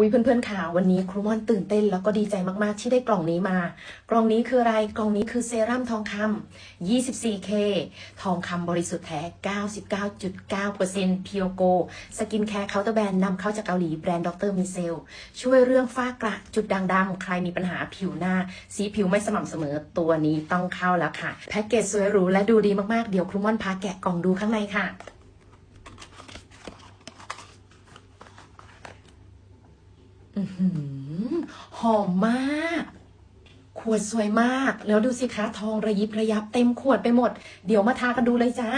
อุ้ยเพื่อนๆค่ะวันนี้ครูม่อนตื่นเต้นแล้วก็ดีใจมากๆ ที่ได้กล่องนี้มา กล่องนี้คืออะไรกล่องนี้คือเซรั่มทองคำ 24K ทองคำบริสุทธิ์แท้ 99.9%เพียวโก สกินแคร์เคาน์เตอร์แบรนด์นำเข้าจากเกาหลีแบรนด์ดรมิเซล ช่วยเรื่องฝ้ากระจุดด่างดำใครมีปัญหาผิวหน้า สีผิวไม่สม่ำเสมอตัวนี้ต้องเข้าแล้วค่ะ แพ็กเกจสวยหรูและดูดีมากๆ เดี๋ยวครูม่อนพาแกะกล่องดูข้างในค่ะ อื้อ หือหอมมาก ขวดสวยมาก แล้วดูสิคะ ทองระยิบระยับเต็มขวดไปหมด เดี๋ยวมาทากันดูเลยจ้า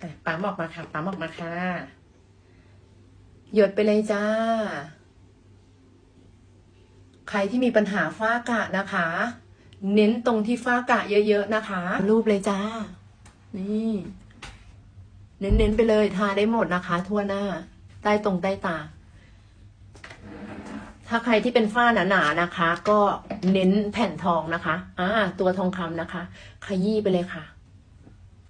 อะปั๊มออกมาค่ะ ปั๊มออกมาค่ะ หยดไปเลยจ้า ใครที่มีปัญหาฝ้ากระนะคะ เน้นตรงที่ฝ้ากระเยอะ ๆ นะคะ รูปเลยจ้า นี่ เน้น ๆ ไปเลย ทาได้หมดนะคะ ทั่วหน้า ใต้ตรงใต้ตา ถ้าใครที่เป็นฝ้าหนาๆนะคะ ก็เน้นแผ่นทองนะคะอ่าตัวทองคำนะคะ ขยี้ไปเลยค่ะ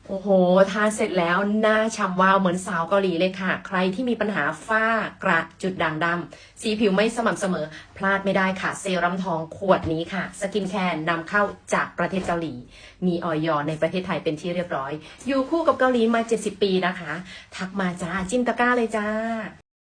โอ้โห ทาเสร็จแล้วหน้าฉ่ำวาวเหมือนสาวเกาหลีเลยค่ะ ใครที่มีปัญหาฝ้ากระจุดด่างดำสีผิวไม่สม่ำเสมอ พลาดไม่ได้ค่ะ เซรั่มทองขวดนี้ค่ะ สกินแคร์นำเข้าจากประเทศเกาหลี มีออยอในประเทศไทยเป็นที่เรียบร้อย อยู่คู่กับเกาหลีมา 70 ปีนะคะ ทักมาจ้า จิ้มตะกร้าเลยจ้า